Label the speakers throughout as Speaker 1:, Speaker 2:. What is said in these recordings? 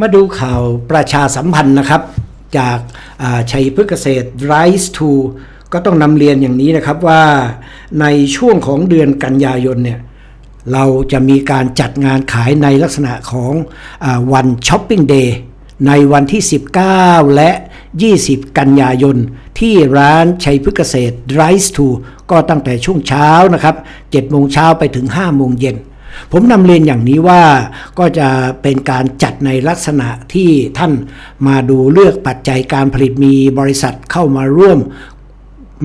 Speaker 1: มาดูข่าวประชาสัมพันธ์นะครับ จากาชัยพฤกษ์เกษตร Rise to ก็ต้องนำเรียนอย่างนี้นะครับว่าในช่วงของเดือนกันยายนเนี่ยเราจะมีการจัดงานขายในลักษณะของอวันช้อปปิ้งเดย์ในวันที่ 19 และ 20 กันยายน ที่ร้านชัยพฤกษ์เกษตร Rise to ก็ตั้งแต่ช่วงเช้านะครับ7โมงเช้าไปถึง5โมงเย็น ผมนำเรียนอย่างนี้ว่าก็จะเป็นการจัดในลักษณะที่ท่านมาดูเลือกปัจจัยการผลิตมีบริษัทเข้ามาร่วม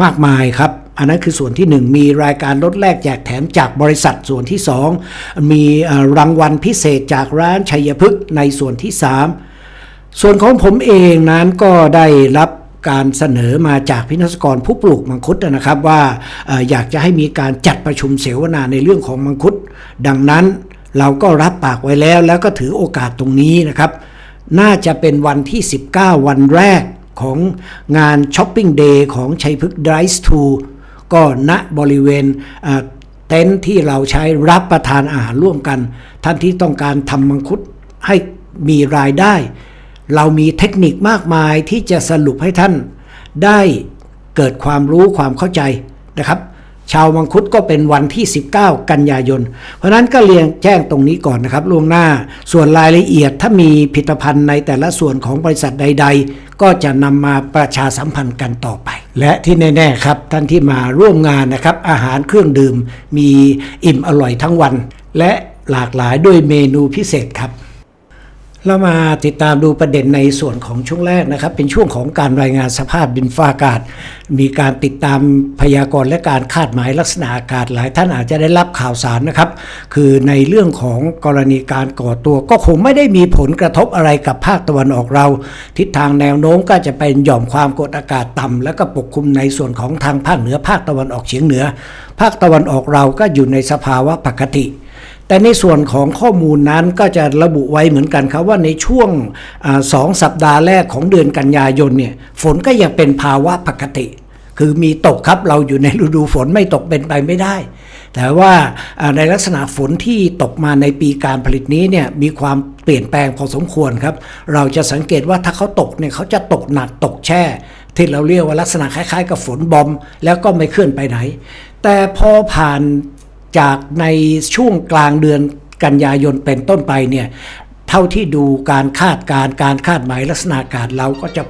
Speaker 1: มากมายครับอันนั้นคือส่วนที่ 1 มีรายการลดแลกแจกแถมจากบริษัทส่วนที่ 2 มีรางวัลพิเศษจากร้านชัยพฤกษ์ในส่วนที่ 3 ส่วนของผมเองนั้นก็ได้รับ การเสนอมาจากพินักกรผู้ปลูกมังคุดนะครับว่าอยากจะให้มีการจัดประชุมเสวนาในเรื่องของมังคุด ดังนั้นเราก็รับปากไว้แล้ว แล้วก็ถือโอกาสตรงนี้นะครับ น่าจะเป็นวันที่ 19 วันแรกของงานช้อปปิ้งเดย์ของชัยพฤกษ์ Drive to ก็ณบริเวณเต็นท์ที่เราใช้รับประทานอาหารร่วมกัน ท่านที่ต้องการทำมังคุดให้มีรายได้ เรามีเทคนิคมากมายที่จะสรุปให้ท่านได้เกิดความรู้ความเข้าใจนะครับ ชาวมังคุดก็เป็นวันที่ 19 กันยายน เพราะนั้นก็เรียงแจ้งตรงนี้ก่อนนะครับล่วงหน้าส่วนรายละเอียดถ้ามีผลิตภัณฑ์ในแต่ละส่วนของบริษัทใด ๆ ก็จะนำมาประชาสัมพันธ์กันต่อไป และที่แน่ๆครับท่านที่มาร่วมงานนะครับ อาหารเครื่องดื่มมีอิ่มอร่อยทั้งวัน และหลากหลายด้วยเมนูพิเศษครับ เรามาติดตามดูประเด็นในส่วนของช่วงแรกนะครับ เป็นช่วงของการรายงานสภาพดินฟ้าอากาศ มีการติดตามพยากรณ์และการคาดหมายลักษณะอากาศหลายท่านอาจจะได้รับข่าวสารนะครับ คือในเรื่องของกรณีการก่อตัว ก็คงไม่ได้มีผลกระทบอะไรกับภาคตะวันออกเรา ทิศทางแนวโน้มก็จะเป็นหย่อมความกดอากาศต่ำแล้วก็ปกคลุมในส่วนของทางภาคเหนือภาคตะวันออกเฉียงเหนือ ภาคตะวันออกเราก็อยู่ในสภาวะปกติ แต่ในส่วนของข้อมูลนั้นก็จะระบุไว้เหมือนกันครับว่าในช่วงอสองสัปดาห์แรกของเดือนกันยายนเนี่ยฝนก็ยังเป็นภาวะปกติ คือมีตกครับเราอยู่ในฤดูฝนไม่ตกเป็นไปไม่ได้ แต่ว่าในลักษณะฝนที่ตกมาในปีการผลิตนี้เนี่ยมีความเปลี่ยนแปลงพอสมควรครับ เราจะสังเกตว่าถ้าเขาตกเนี่ยเขาจะตกหนักตกแช่ที่เราเรียกว่าลักษณะคล้ายๆ กับฝนบอม แล้วก็ไม่เคลื่อนไปไหน แต่พอผ่าน จากในช่วงกลางเดือนกันยายนเป็นต้นไปเนี่ยเท่าที่ดูการคาดการการคาดหมายลักษณะอากาศเราก็จะ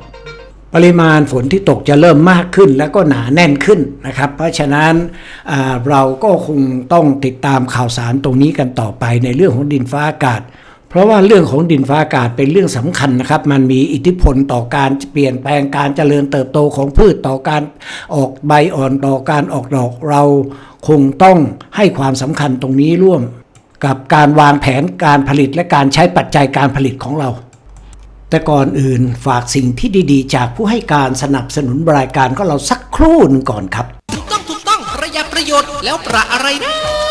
Speaker 1: ปริมาณฝนที่ตกจะเริ่มมากขึ้นแล้วก็หนาแน่นขึ้นนะครับ เพราะฉะนั้นเราก็คงต้องติดตามข่าวสารตรงนี้กันต่อไปในเรื่องของดินฟ้าอากาศ เพราะว่าเรื่องของดินฟ้าอากาศเป็นเรื่องสำคัญนะครับ มันมีอิทธิพลต่อการเปลี่ยนแปลงการเจริญเติบโตของพืชต่อการออกใบอ่อนต่อการออกดอกเรา คงต้องให้ความสำคัญตรงนี้ร่วม กับการวางแผนการผลิตและการใช้ปัจจัยการผลิตของเรา แต่ก่อนอื่นฝากสิ่งที่ดีๆ จากผู้ให้การสนับสนุนรายการก็เราสักครู่หนึงก่อนครับ
Speaker 2: ถูกต้องถูกต้องประหยัดประโยชน์แล้วประอะไรนะ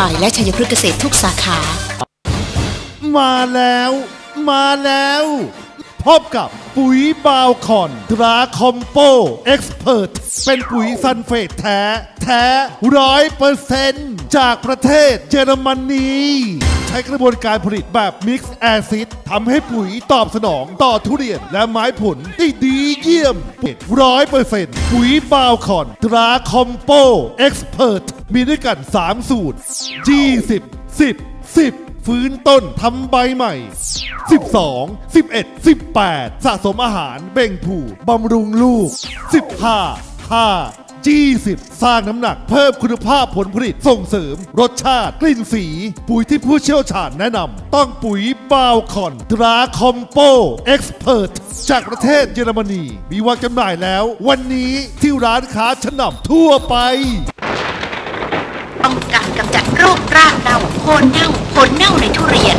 Speaker 3: ไปและชัยพฤกษ์เกษตรทุกสาขา
Speaker 4: มาแล้ว มาแล้ว พบกับปุ๋ยบาวคอนตราคอมโปเอ็กซ์เพรเป็นปุ๋ยซันเฟตแท้ แท้ร้อยเปอร์เซนต์จากประเทศเยอรมนี ช้กระบวนการผลิตแบบมิกซ์แอซิดทำให้ปุ๋ยตอบสนองต่อทุเรียนและไม้ผลได้ดีเยี่ยมร้อยเปอร์เซ็นต์ปุ๋ยบาวคอน ตราคอมโปเอ็กซ์เพรสมีด้วยกัน 3 สูตร 20 10 10ฟื้นต้นทำใบใหม่ 12 11 18 สะสมอาหารเบ่งผูบำรุงลูก 15 5 20 สร้างน้ำหนักเพิ่มคุณภาพผลผลิตส่งเสริม รสชาติ กลิ่นสี ปุ๋ยที่ผู้เชี่ยวชาญแนะนำต้องปุ๋ยบาวคอนตราคอมโปเอ็กซ์เพรจากประเทศเยอรมนี มีวางจำหน่ายแล้ว วันนี้ที่ร้านค้าชั้นนำทั่วไป
Speaker 3: ต้องการกำจัดโรครากเน่าโคนเน่าผลเน่าในทุเรียน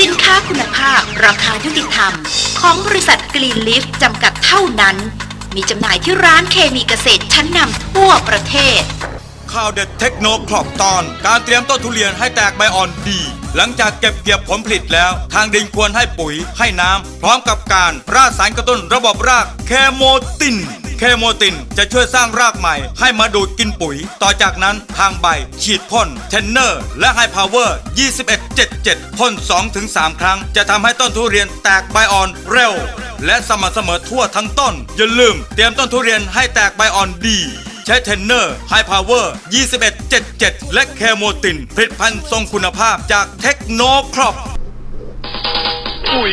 Speaker 3: สินค้าคุณภาพราคายุติธรรม ของบริษัทกรีนลิฟจำกัดเท่านั้น มีจำหน่ายที่ร้านเคมีเกษตรชั้นนำทั่วประเทศ
Speaker 5: ข่าวเด็ดเทคโนครอบตอน การเตรียมต้นทุเรียนให้แตกใบอ่อนดี หลังจากเก็บเกี่ยวผลผลิตแล้ว ทางดินควรให้ปุ๋ยให้น้ำ พร้อมกับการราดสารกระตุ้นระบบรากเคโมติน เคโมตินจะช่วยสร้างรากใหม่ ให้มาดูดกินปุ๋ย ต่อจากนั้นทางใบ ฉีดพ่นเทนเนอร์ และไฮพาวเวอร์2177พ่น 2-3 ครั้ง จะทำให้ต้นทุเรียนแตกใบอ่อนเร็ว และสม่ำเสมอทั่วทั้งต้น อย่าลืมเตรียมต้นทุเรียนให้แตกใบอ่อนดีใช้เทนเนอร์ไฮพาวเวอร์2177 และเคโมตินผลิตภัณฑ์ทรงคุณภาพจากเทคโนครอป
Speaker 6: ปุ๋ย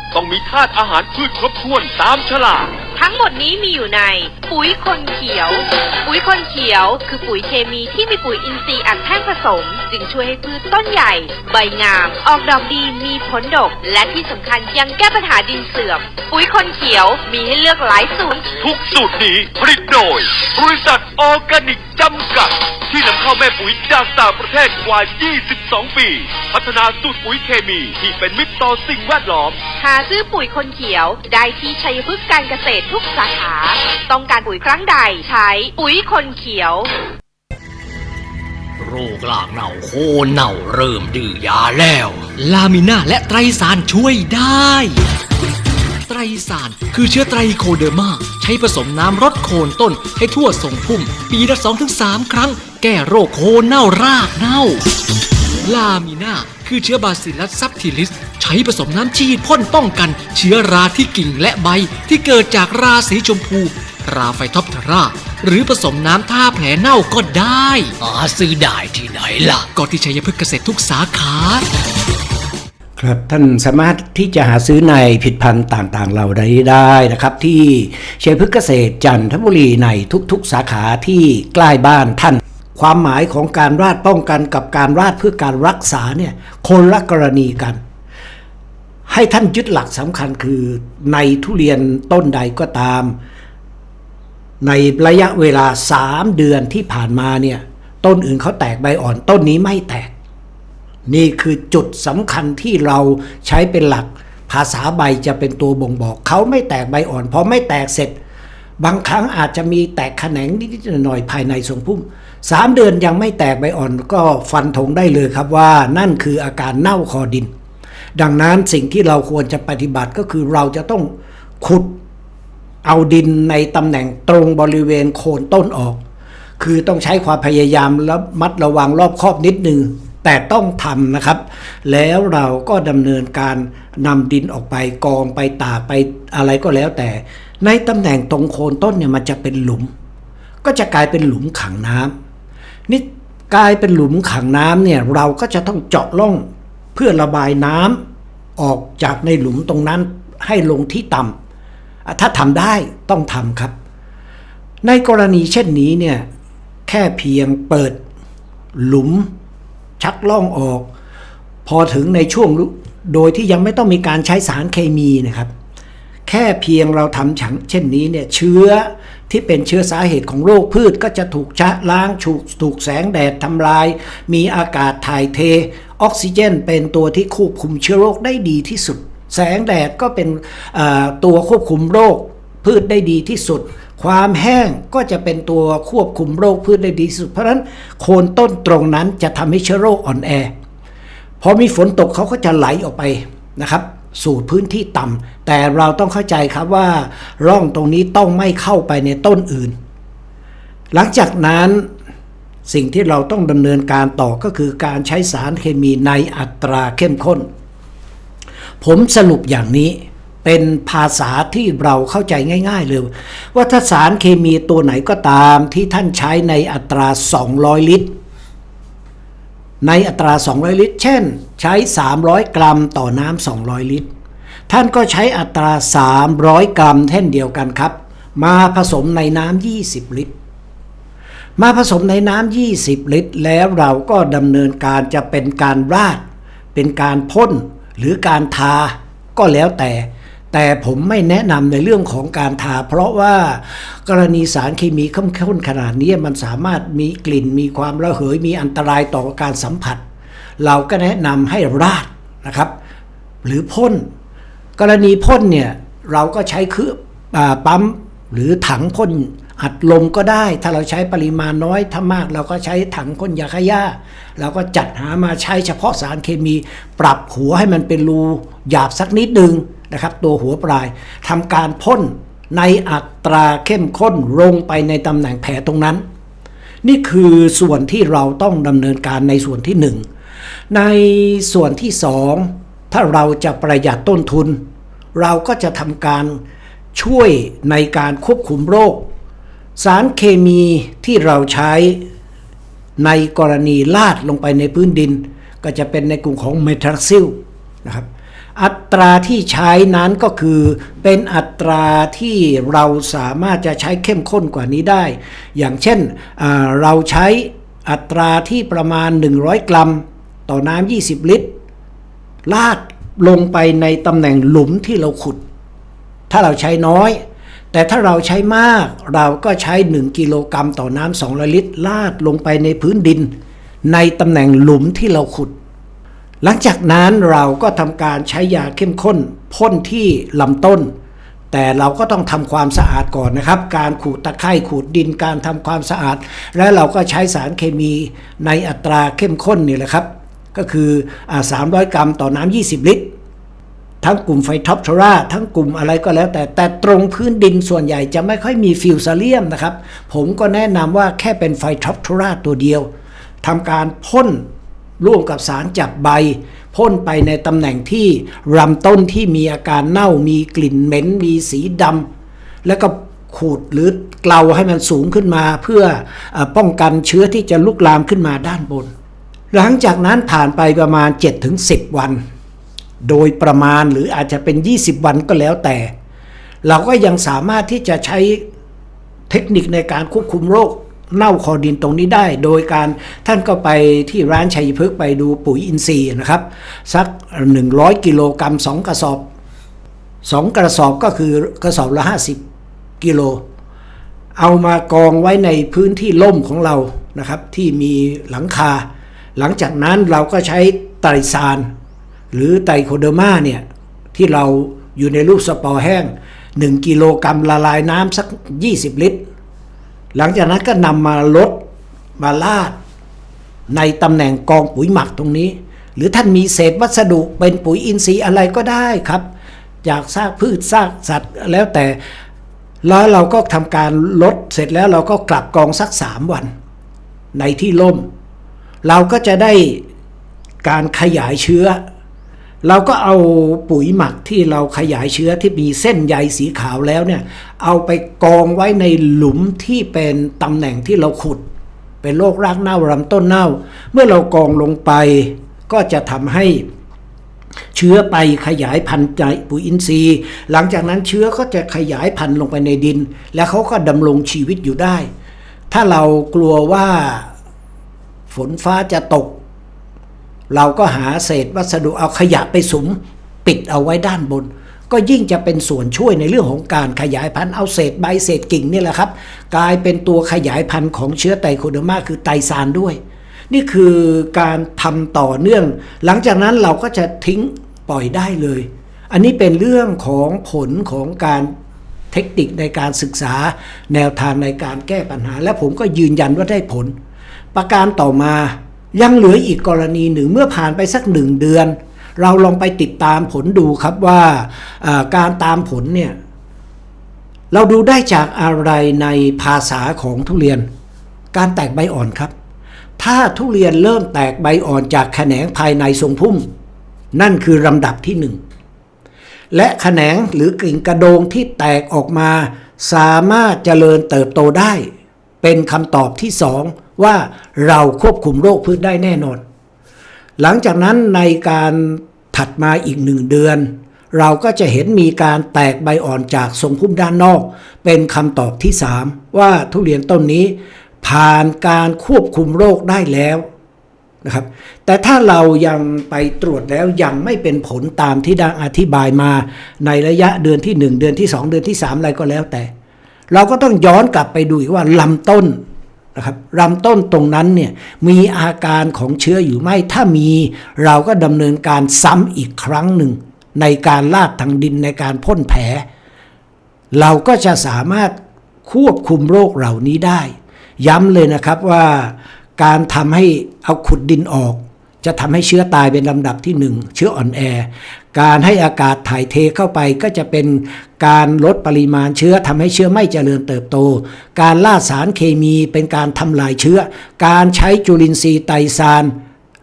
Speaker 6: ต้องมีธาตุอาหารพืชครบถ้วนตามฉลาก
Speaker 7: ทั้งหมดนี้มีอยู่ใน ปุ๋ยคนเขียว ปุ๋ยคนเขียวคือปุ๋ยเคมีที่มีปุ๋ยอินทรีย์อัดแท่งผสม จึงช่วยให้พืชต้นใหญ่ ใบงาม ออกดอกดีมีผลดก และที่สำคัญยังแก้ปัญหาดินเสื่อม ปุ๋ยคนเขียวมีให้เลือกหลายสูตร
Speaker 6: ทุกสูตรนี้ผลิตโดย บริษัทออร์แกนิกจำกัด ที่นำเข้าแม่ปุ๋ยจากต่างประเทศกว่า 22 ปี พัฒนาสูตรปุ๋ยเคมีที่เป็นมิตรต่อสิ่งแวดล้อม
Speaker 7: หาซื้อปุ๋ยคนเขียว ได้ที่ชัยพฤกษ์การเกษตรทุกสาขา ต้องการปุ๋ยครั้งใดใช้ปุ๋ยคนเขียว
Speaker 2: โรคลากเน่าโคนเน่าเริ่มดื้อยาแล้ว ลามิน่าและไตรสารช่วยได้ ไตรสาร คือเชื้อไตรโคเดอร์มา ใช้ผสมน้ำรดโคนต้นให้ทั่วทรงพุ่ม ปีละ 2-3 ครั้ง แก้โรคโคนเน่ารากเน่า ลามิน่าคือเชื้อบาซิลัสซับทิลิส ใช้ผสมน้ำฉีดพ่นป้องกัน เชื้อราที่กิ่งและใบที่เกิดจากราสีชมพู ราไฟท็อปทาราหรือผสมน้ำท่าแผลเน่าก็ได้หาซื้อได้ที่ไหนล่ะ ก็ที่ชัยพฤกษ์เกษตรทุกสาขา
Speaker 1: ครับท่านสามารถที่จะหาซื้อในผิดพันธุ์ต่างๆเราได้ได้นะครับ ที่เชยพฤกเกษตรจันทบุรีในทุกๆ สาขาที่ใกล้บ้านท่าน ความหมายของการราดป้องกันกับการราดเพื่อการรักษาเนี่ยคนละกรณีกัน ให้ท่านยึดหลักสำคัญคือในทุเรียนต้นใดก็ตาม ในระยะเวลา 3 เดือนที่ผ่านมาเนี่ยต้นอื่นเขาแตกใบอ่อนต้นนี้ไม่แตก นี่คือจุดสำคัญที่เราใช้เป็นหลัก ภาษาใบจะเป็นตัวบ่งบอก เขาไม่แตกใบอ่อนพอไม่แตกเสร็จ บางครั้งอาจจะมีแตกแขนงนิดหน่อยภายในทรงพุ่มสามเดือนยังไม่แตกใบอ่อนก็ฟันธงได้เลยครับว่านั่นคืออาการเน่าคอดิน ดังนั้นสิ่งที่เราควรจะปฏิบัติก็คือเราจะต้องขุดเอาดินในตำแหน่งตรงบริเวณโคนต้นออก คือต้องใช้ความพยายามและมัดระวังรอบคอบนิดนึง แต่ต้องทำนะครับ แล้วเราก็ดำเนินการนำดินออกไปกองไปตากไปอะไรก็แล้วแต่ ในตำแหน่งตรงโคนต้นเนี่ยมันจะเป็นหลุม ก็จะกลายเป็นหลุมขังน้ำนี่กลายเป็นหลุมขังน้ำเนี่ยเราก็จะต้องเจาะร่องเพื่อระบายน้ำออกจากในหลุมตรงนั้นให้ลงที่ต่ำถ้าทำได้ต้องทำครับ ในกรณีเช่นนี้เนี่ยแค่เพียงเปิดหลุม ชักล่องออก พอถึงในช่วงโดยที่ยังไม่ต้องมีการใช้สารเคมีนะครับ แค่เพียงเราทำฉังเช่นนี้เนี่ยเชื้อที่เป็นเชื้อสาเหตุของโรคพืชก็จะถูกชะล้างถูกถูกแสงแดดทำลาย มีอากาศถ่ายเท ออกซิเจน เป็นตัวที่ควบคุมเชื้อโรคได้ดีที่สุด แสงแดดก็เป็นตัวควบคุมโรคพืชได้ดีที่สุด ความแห้งก็จะเป็นตัวควบคุมโรคพืชได้ดีสุด เพราะฉะนั้นโคนต้นตรงนั้นจะทำให้เชื้อโรคอ่อนแอ พอมีฝนตกเขาก็จะไหลออกไปนะครับสู่พื้นที่ต่ำแต่เราต้องเข้าใจครับว่า ร่องตรงนี้ต้องไม่เข้าไปในต้นอื่น หลังจากนั้นสิ่งที่เราต้องดำเนินการต่อก็คือการใช้สารเคมีในอัตราเข้มข้น ผมสรุปอย่างนี้ เป็นภาษาที่เราเข้าใจง่ายๆเลยว่าถ้าสารเคมีตัวไหนก็ตามที่ท่านใช้ในอัตรา 200 ลิตร ในอัตรา 200 ลิตร เช่น ใช้ 300 กรัมต่อน้ำ200 ลิตร ท่านก็ใช้อัตรา 300 กรัมเช่นเดียวกันครับ มาผสมในน้ำ20 ลิตร มาผสมในน้ำ20 ลิตร แล้วเราก็ดำเนินการจะเป็นการราด เป็นการพ่นหรือการทาก็แล้วแต่ แต่ผมไม่แนะนำในเรื่องของการทา เพราะว่ากรณีสารเคมีเข้มข้นขนาดนี้มันสามารถมีกลิ่นมีความระเหยมีอันตรายต่อการสัมผัส เราก็แนะนำให้ราดนะครับ หรือพ่น กรณีพ่นเนี่ยเราก็ใช้คืออาปั๊มหรือถังพ่นอัดลมก็ได้ ถ้าเราใช้ปริมาณน้อยถ้ามาก เราก็ใช้ถังพ่นยาฆ่าหญ้าเราก็จัดหามาใช้เฉพาะสารเคมี ปรับหัวให้มันเป็นรูหยาบสักนิดหนึ่ง นะครับตัวหัวปลายทำการพ่นในอัตราเข้มข้นลงไปในตำแหน่งแผลตรงนั้น นี่คือส่วนที่เราต้องดำเนินการในส่วนที่หนึ่งในส่วนที่สองถ้าเราจะประหยัดต้นทุน เราก็จะทำการช่วยในการควบคุมโรค สารเคมีที่เราใช้ในกรณีลาดลงไปในพื้นดิน ก็จะเป็นในกลุ่มของเมทรัซิลนะครับ อัตราที่ใช้นั้นก็คือเป็นอัตราที่เราสามารถจะใช้เข้มข้นกว่านี้ได้ อย่างเช่นเราใช้อัตราที่ประมาณ 100 กรัม ต่อน้ำ20 ลิตร ลาดลงไปในตำแหน่งหลุมที่เราขุด ถ้าเราใช้น้อย แต่ถ้าเราใช้มากเราก็ใช้ 1 กิโลกรัมต่อน้ำ200 ลิตร ลาดลงไปในพื้นดิน ในตำแหน่งหลุมที่เราขุด หลังจากนั้นเราก็ทำการใช้ยาเข้มข้นพ่นที่ลำต้น แต่เราก็ต้องทำความสะอาดก่อนนะครับ การขูดตะไคร่ขูดดินการทำความสะอาด และเราก็ใช้สารเคมีในอัตราเข้มข้นนี่แหละครับ ก็คือ 300 กรัมต่อน้ำ20 ลิตร ทั้งกลุ่มไฟท็อปทราทั้งกลุ่มอะไรก็แล้ว แต่แต่ตรงพื้นดินส่วนใหญ่จะไม่ค่อยมีฟิวซาเลียมนะครับ ผมก็แนะนำว่าแค่เป็นไฟท็อปทราตัวเดียวทำการพ่น ร่วมกับสารจับใบ พ่นไปในตำแหน่งที่ลำต้นที่มีอาการเน่ามีกลิ่นเหม็น มีสีดำแล้วก็ขูดหรือเกลาให้มันสูงขึ้นมา เพื่อเออป้องกันเชื้อที่จะลุกลามขึ้นมาด้านบน หลังจากนั้นผ่านไปประมาณ 7-10 วัน โดยประมาณหรืออาจจะเป็น 20 วันก็แล้วแต่ เราก็ยังสามารถที่จะใช้เทคนิคในการควบคุมโรค เน่าคอดินตรงนี้ได้ โดยการท่านก็ไปที่ร้านชัยพฤกษ์ไปดูปุ๋ยอินทรีย์นะครับ สัก 100 กิโลกรัม2กระสอบ 2 กระสอบก็คือกระสอบละ 50 กิโล เอามากองไว้ในพื้นที่ล่มของเรานะครับ ที่มีหลังคา หลังจากนั้นเราก็ใช้ไตรซาน หรือไตรโคเดอร์มาเนี่ยที่เราอยู่ในรูปสปอร์แห้ง 1 กิโลกรัมละลายน้ำสัก 20 ลิตร หลังจากนั้นก็นำมาลดมาลาด ในตำแหน่งกองปุ๋ยหมักตรงนี้ หรือท่านมีเศษวัสดุเป็นปุ๋ยอินทรีย์อะไรก็ได้ครับ จากซากพืชซากสัตว์แล้วแต่แล้วเราก็ทำการลดเสร็จแล้วเราก็กลับกองสักสามวัน ในที่ล่ม เราก็จะได้การขยายเชื้อ เราก็เอาปุ๋ยหมักที่เราขยายเชื้อที่มีเส้นใยสีขาวแล้วเนี่ย เอาไปกองไว้ในหลุมที่เป็นตำแหน่งที่เราขุด เป็นโรครากเน่าลำต้นเน่า เมื่อเรากองลงไปก็จะทำให้เชื้อไปขยายพันธุ์ในปุ๋ยอินทรีย์ หลังจากนั้นเชื้อก็จะขยายพันธุ์ลงไปในดิน และเขาก็ดำรงชีวิตอยู่ได้ ถ้าเรากลัวว่าฝนฟ้าจะตก เราก็หาเศษวัสดุเอาขยะไปสุม ปิดเอาไว้ด้านบน ก็ยิ่งจะเป็นส่วนช่วยในเรื่องของการขยายพันธุ์เอาเศษใบเศษกิ่งนี่แหละครับ กลายเป็นตัวขยายพันธุ์ของเชื้อไตโคเดอร์มาคือไตซานด้วย นี่คือการทำต่อเนื่อง หลังจากนั้นเราก็จะทิ้งปล่อยได้เลย อันนี้เป็นเรื่องของผลของการเทคนิคในการศึกษาแนวทางในการแก้ปัญหา และผมก็ยืนยันว่าได้ผล ประการต่อมา ยังเหลืออีกกรณีหนึ่งเมื่อผ่านไปสักหนึ่งเดือน เราลองไปติดตามผลดูครับว่าการตามผลเนี่ย เราดูได้จากอะไรในภาษาของทุเรียน การแตกใบอ่อนครับ ถ้าทุเรียนเริ่มแตกใบอ่อนจากแขนงภายในทรงพุ่ม นั่นคือลำดับที่หนึ่งและแขนงหรือกิ่งกระโดงที่แตกออกมา สามารถเจริญเติบโตได้ เป็นคำตอบที่สอง ว่าเราควบคุมโรคพืชได้แน่นอน หลังจากนั้นในการถัดมาอีกหนึ่งเดือน เราก็จะเห็นมีการแตกใบอ่อนจากทรงพุ่มด้านนอก เป็นคำตอบที่ 3 ว่าทุเรียนต้นนี้ ผ่านการควบคุมโรคได้แล้วนะครับแต่ถ้าเรายังไปตรวจแล้วยังไม่เป็นผลตามที่ดังอธิบายมาในระยะเดือนที่ 1 เดือนที่ 2 เดือนที่ 3 อะไรก็แล้วแต่ เราก็ต้องย้อนกลับไปดูอีกว่าลำต้น นะครับลำต้นตรงนั้นเนี่ยมีอาการของเชื้ออยู่ไหมถ้ามีเราก็ดำเนินการซ้ำอีกครั้งหนึ่ง ในการลาดทางดินในการพ่นแผล เราก็จะสามารถควบคุมโรคเหล่านี้ได้ ย้ำเลยนะครับว่าการทำให้เอาขุดดินออก จะทำให้เชื้อตายเป็นลำดับที่หนึ่งเชื้ออ่อนแอ การให้อากาศถ่ายเทเข้าไปก็จะเป็นการลดปริมาณเชื้อทำให้เชื้อไม่เจริญเติบโต การล่าสารเคมีเป็นการทำลายเชื้อ การใช้จุลินทรีย์ไตรซาน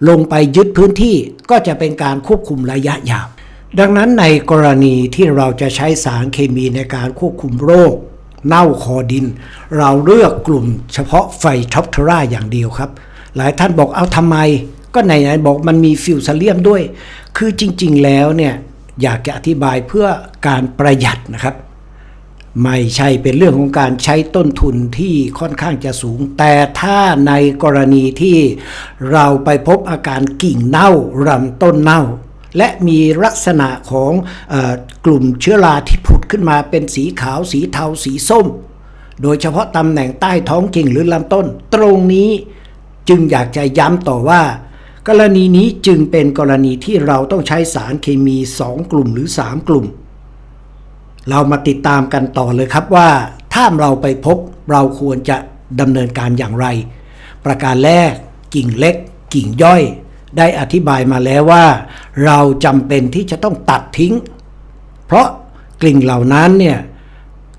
Speaker 1: ลงไปยึดพื้นที่ก็จะเป็นการควบคุมระยะยาว ดังนั้นในกรณีที่เราจะใช้สารเคมีในการควบคุมโรค เน่าคอดิน เราเลือกกลุ่มเฉพาะไฟท็อปเทราอย่างเดียวครับ หลายท่านบอกเอาทำไม ก็ไหนๆบอกมันมีฟิวซเลียมด้วย คือจริง ๆ แล้วเนี่ยอยากจะอธิบายเพื่อการประหยัดนะครับ ไม่ใช่เป็นเรื่องของการใช้ต้นทุนที่ค่อนข้างจะสูง แต่ถ้าในกรณีที่เราไปพบอาการกิ่งเน่าลำต้นเน่า และมีลักษณะของอกลุ่มเชื้อราที่ผุดขึ้นมาเป็นสีขาวสีเทาสีส้ม โดยเฉพาะตำแหน่งใต้ท้องกิ่งหรือลำต้น ตรงนี้จึงอยากจะย้ำต่อว่า กรณีนี้จึงเป็นกรณีที่เราต้องใช้สารเคมี 2 กลุ่มหรือ 3 กลุ่ม เรามาติดตามกันต่อเลยครับว่า ถ้าเราไปพบเราควรจะดำเนินการอย่างไร ประการแรก กิ่งเล็ก กิ่งย่อย ได้อธิบายมาแล้วว่า เราจำเป็นที่จะต้องตัดทิ้ง เพราะกิ่งเหล่านั้นเนี่ย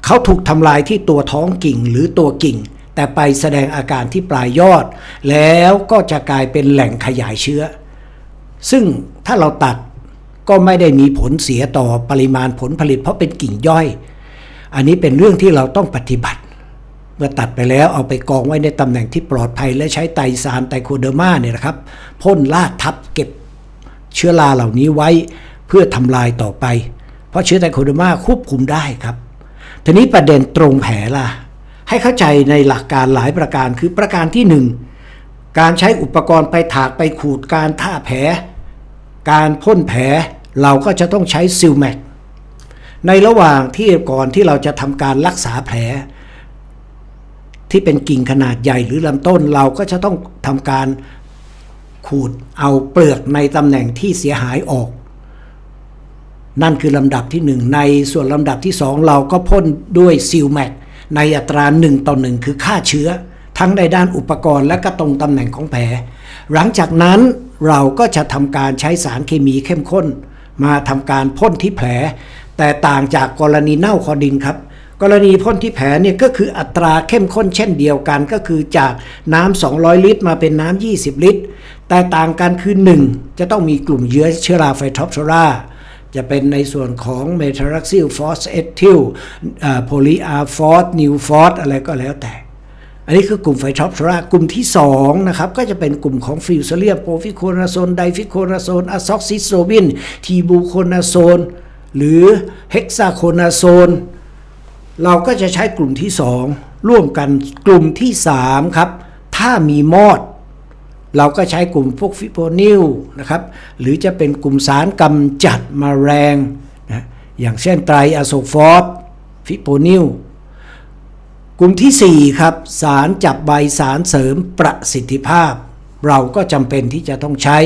Speaker 1: เขาถูกทำลายที่ตัวท้องกิ่งหรือตัวกิ่ง แต่ไปแสดงอาการที่ปลายยอด แล้วก็จะกลายเป็นแหล่งขยายเชื้อ ซึ่งถ้าเราตัดก็ไม่ได้มีผลเสียต่อปริมาณผลผลิตเพราะเป็นกิ่งย่อย อันนี้เป็นเรื่องที่เราต้องปฏิบัติ เมื่อตัดไปแล้วเอาไปกองไว้ในตำแหน่งที่ปลอดภัยและใช้ไตรซานไตรโคเดอร์มาเนี่ยนะครับพ่นลาดทับเก็บเชื้อราเหล่านี้ไว้เพื่อทำลายต่อไป เพราะเชื้อไตรโคเดอร์มาควบคุมได้ครับ ทีนี้ประเด็นตรงแผลล่ะ ให้เข้าใจในหลักการหลายประการคือประการที่หนึ่งการใช้อุปกรณ์ไปถากไปขูดการท่าแผล การพ่นแผลเราก็จะต้องใช้ซิลแมกในระหว่างที่ก่อนที่เราจะทำการรักษาแผล ที่เป็นกิ่งขนาดใหญ่หรือลำต้นเราก็จะต้องทำการขูดเอาเปลือกในตำแหน่งที่เสียหายออก นั่นคือลำดับที่หนึ่งในส่วนลำดับที่สองเราก็พ่นด้วยซิลแมก ในอัตราหนึ่งต่อหนึ่งคือฆ่าเชื้อ ทั้งในด้านอุปกรณ์และก็ตรงตำแหน่งของแผล หลังจากนั้นเราก็จะทำการใช้สารเคมีเข้มข้น มาทำการพ่นที่แผล แต่ต่างจากกรณีเน่าคอดินครับกรณีพ่นที่แผลเนี่ยก็คืออัตราเข้มข้นเช่นเดียวกันก็คือจากน้ำ200 ลิตร มาเป็นน้ำ20 ลิตร แต่ต่างกันคือ 1 จะต้องมีกลุ่มเชื้อเชื้อราไฟทอปโซรา จะเป็นในส่วนของเมทารักซิลฟอสเอทิลโพลีอาร์ฟอสนิวฟอสอะไรก็แล้วแต่ อันนี้คือกลุ่มไฟท็อปโซรากลุ่มที่ 2 นะครับ ก็จะเป็นกลุ่มของฟิวเซเลียมโปรฟิโคนาโซนไดฟิโคนาโซนอะซอกซิโซบิน ทีบูโคนาโซน หรือเฮกซาโคนาโซน เราก็จะใช้กลุ่มที่ 2 ร่วมกันกลุ่มที่ 3 ครับ ถ้ามีมอด เราก็ใช้กลุ่มพวกฟิโปนิลนะครับหรือจะเป็นกลุ่มสารกำจัดมแมลงนะอย่างเช่นไตรอะโซฟอสฟิโปนิลกลุ่มที่ 4 ครับ สารจับใบสารเสริมประสิทธิภาพ เราก็จำเป็นที่จะต้องใช้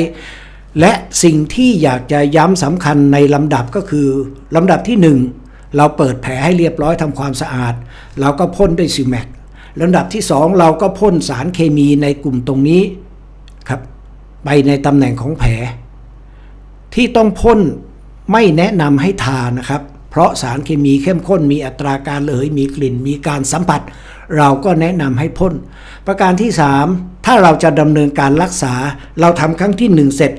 Speaker 1: และสิ่งที่อยากจะย้ำสำคัญในลำดับก็คือลำดับที่ 1 เราเปิดแผลให้เรียบร้อยทำความสะอาด เราก็พ่นด้วยซิแมกลำดับที่ 2 เราก็พ่นสารเคมีในกลุ่มตรงนี้ ครับ ไปในตำแหน่งของแผล ที่ต้องพ่นไม่แนะนำให้ทานนะครับ เพราะสารเคมีเข้มข้นมีอัตราการระเหยมีกลิ่น มีการสัมผัส เราก็แนะนำให้พ่น ประการที่ 3 ถ้าเราจะดำเนินการรักษา เราทำครั้งที่ 1 เสร็จ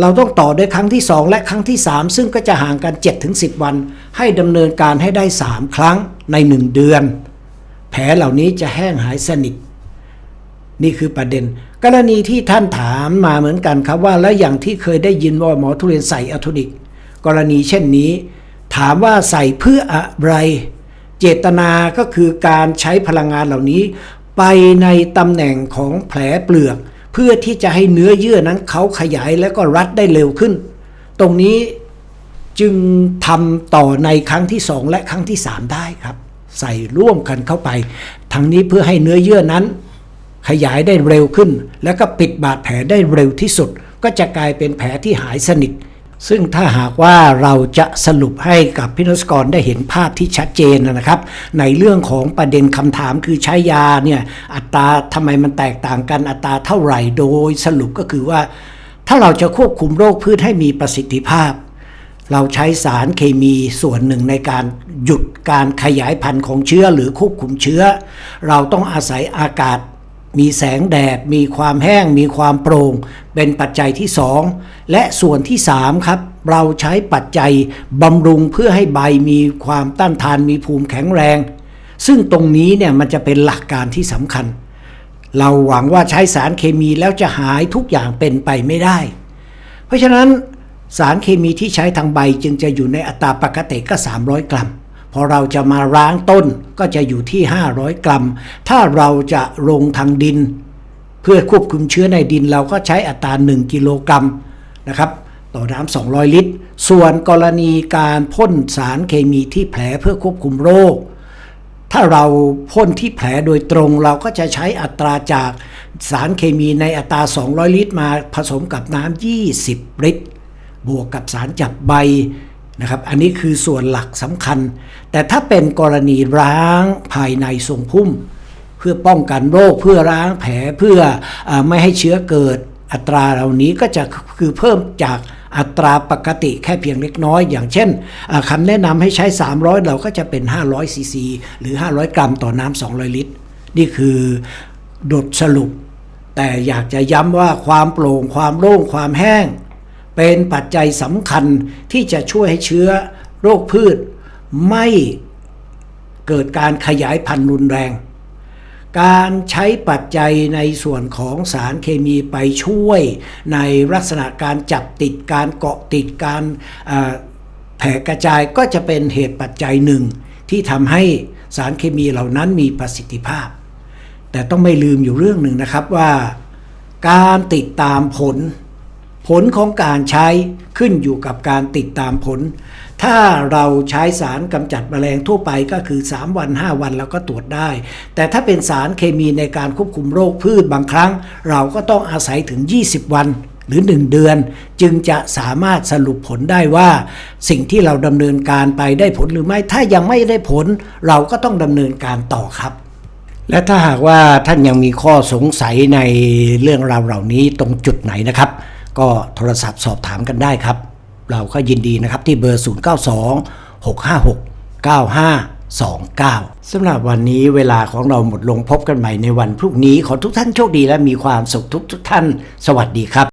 Speaker 1: เราต้องต่อด้วยครั้งที่ 2 และครั้งที่ 3 ซึ่งก็จะห่างกัน 7-10 วัน ให้ดำเนินการให้ได้ 3 ครั้งใน 1 เดือน แผลเหล่านี้จะแห้งหายสนิท นี่คือประเด็น กรณีที่ท่านถามมาเหมือนกันครับว่าแล้วอย่างที่เคยได้ยินว่าหมอทุเรียนใส่อะโทนิก กรณีเช่นนี้ ถามว่าใส่เพื่ออะไร เจตนาก็คือการใช้พลังงานเหล่านี้ ไปในตำแหน่งของแผลเปลือก เพื่อที่จะให้เนื้อเยื่อนั้นเขาขยายและก็รัดได้เร็วขึ้น ตรงนี้จึงทำต่อในครั้งที่2และครั้งที่3ได้ครับ ใส่ร่วมกันเข้าไป ทั้งนี้เพื่อให้เนื้อเยื่อนั้น ขยายได้เร็วขึ้น แล้วก็ปิดบาดแผลได้เร็วที่สุด ก็จะกลายเป็นแผลที่หายสนิท ซึ่งถ้าหากว่าเราจะสรุปให้กับพินสกรได้เห็นภาพที่ชัดเจนนะครับ ในเรื่องของประเด็นคำถามคือใช้ยาเนี่ยอัตราทำไมมันแตกต่างกันอัตราเท่าไหร่โดยสรุปก็คือว่า ถ้าเราจะควบคุมโรคพืชให้มีประสิทธิภาพเราใช้สารเคมีส่วนหนึ่งในการหยุดการขยายพันธุ์ของเชื้อหรือควบคุมเชื้อ เราต้องอาศัยอากาศ มีแสงแดด มีความแห้ง มีความโปร่ง เป็นปัจจัยที่สองและส่วนที่สามครับ เราใช้ปัจจัยบำรุงเพื่อให้ใบมีความต้านทานมีภูมิแข็งแรง ซึ่งตรงนี้เนี่ยมันจะเป็นหลักการที่สำคัญ เราหวังว่าใช้สารเคมีแล้วจะหายทุกอย่างเป็นไปไม่ได้ เพราะฉะนั้นสารเคมีที่ใช้ทางใบจึงจะอยู่ในอัตราปกติก็ 300 กรัม พอเราจะมาล้างต้นก็จะอยู่ที่ 500 กรัม ถ้าเราจะลงทางดิน เพื่อควบคุมเชื้อในดินเราก็ใช้อัตรา 1 กิโลกรัมนะครับต่อน้ำ200 ลิตร ส่วนกรณีการพ่นสารเคมีที่แผลเพื่อควบคุมโรค ถ้าเราพ่นที่แผลโดยตรงเราก็จะใช้อัตราจากสารเคมีในอัตรา 200 ลิตร มาผสมกับน้ำ 20 ลิตร บวกกับสารจับใบนะครับ อันนี้คือส่วนหลักสำคัญ แต่ถ้าเป็นกรณีร้างภายในทรงพุ่ม เพื่อป้องกันโรคเพื่อล้างแผลเพื่ออไม่ให้เชื้อเกิดอัตราเหล่านี้ก็จะคือเพิ่มจากอัตราปกติแค่เพียงเล็กน้อย อย่างเช่นคำแนะนำให้ใช้ 300 เราก็จะเป็น 500ซีซีหรือ 500 กรัมต่อน้ำ200 ลิตร นี่คือบทสรุป แต่อยากจะย้ำว่าความโปร่งความโล่งความแห้ง เป็นปัจจัยสำคัญที่จะช่วยให้เชื้อโรคพืช ไม่เกิดการขยายพันธุ์รุนแรง การใช้ปัจจัยในส่วนของสารเคมีไปช่วยในลักษณะการจับติดการเกาะติดการแผ่กระจายก็จะเป็นเหตุปัจจัยหนึ่ง ที่ทำให้สารเคมีเหล่านั้นมีประสิทธิภาพ แต่ต้องไม่ลืมอยู่เรื่องหนึ่งนะครับว่าการติดตามผล ผลของการใช้ขึ้นอยู่กับการติดตามผล ถ้าเราใช้สารกำจัดแมลงทั่วไปก็คือ 3 วัน 5 วันเราก็ตรวจได้ แต่ถ้าเป็นสารเคมีในการควบคุมโรคพืชบางครั้ง เราก็ต้องอาศัยถึง 20 วันหรือ 1 เดือน จึงจะสามารถสรุปผลได้ว่า สิ่งที่เราดำเนินการไปได้ผลหรือไม่ ถ้ายังไม่ได้ผล เราก็ต้องดำเนินการต่อครับและถ้าหากว่าท่านยังมีข้อสงสัยในเรื่องราวเหล่านี้ตรงจุดไหนนะครับ ก็โทรศัพท์สอบถามกันได้ครับ เราก็ยินดีนะครับที่เบอร์ 092 656 9529 สำหรับวันนี้เวลาของเราหมดลงพบกันใหม่ในวันพรุ่งนี้ ขอทุกท่านโชคดีและมีความสุขทุกทุกท่าน สวัสดีครับ